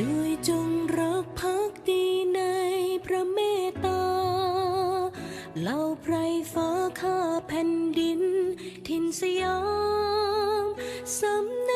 ด้วยจงรักภักดีในพระเมตตาเหล่าไพรฟ้าข้าแผ่นดิน ทินสยามสำนัก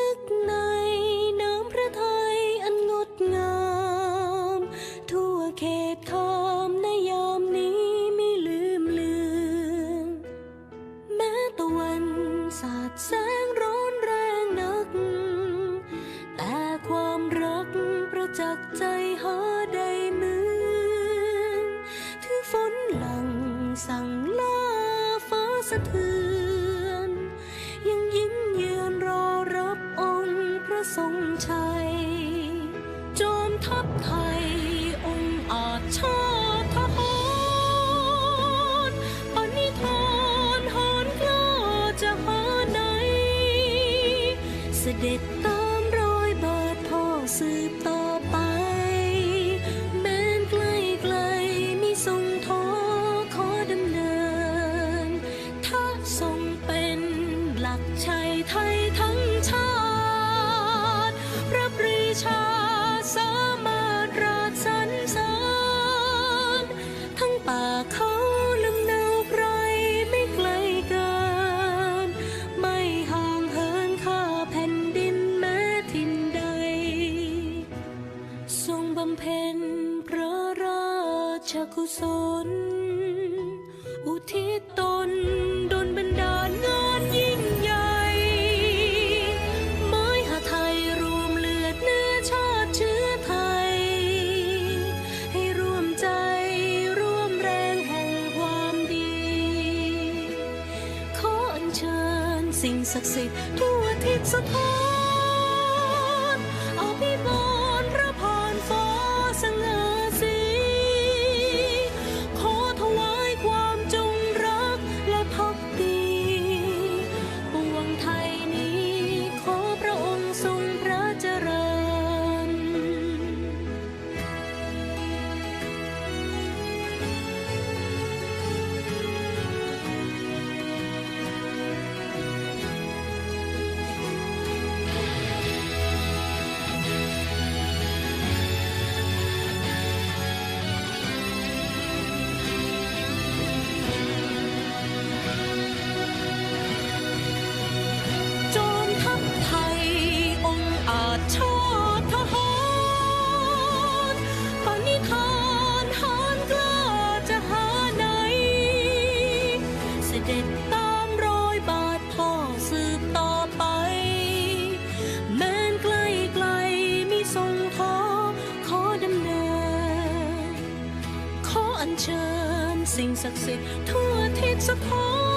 จักใจหาได้เหมือนถึงฝนหลังสั่งลาฟ้าสะเทือน ยังยิ้มยืนรอรับองค์พระทรงชัย จอมทัพไทยองค์อาจชาติทหารปณิธานหารกล้าจะหาไหนเสด็จตา ไทยทั้งชาติพระปรีชาสามารถราชสรรเสริญทั้งป่าเขาลำเนาไพรไม่ไกลเกิน ไม่ห่างเหินข้าแผ่นดินแม้ทินใด ทรงบำเพ็ญพระราชกุศล อุทิศตนดลบัน สิ่งศักดิ์สิทธิ์ทั่วทิศสถาน ด็จตามรอยบาทพ่อสืบต่อไป แม้นไกลไกลมิทรงท้อขอดำเนิน ขออัญเชิญสิ่งศักดิ์สิทธิ์ทั่วทิศสถาน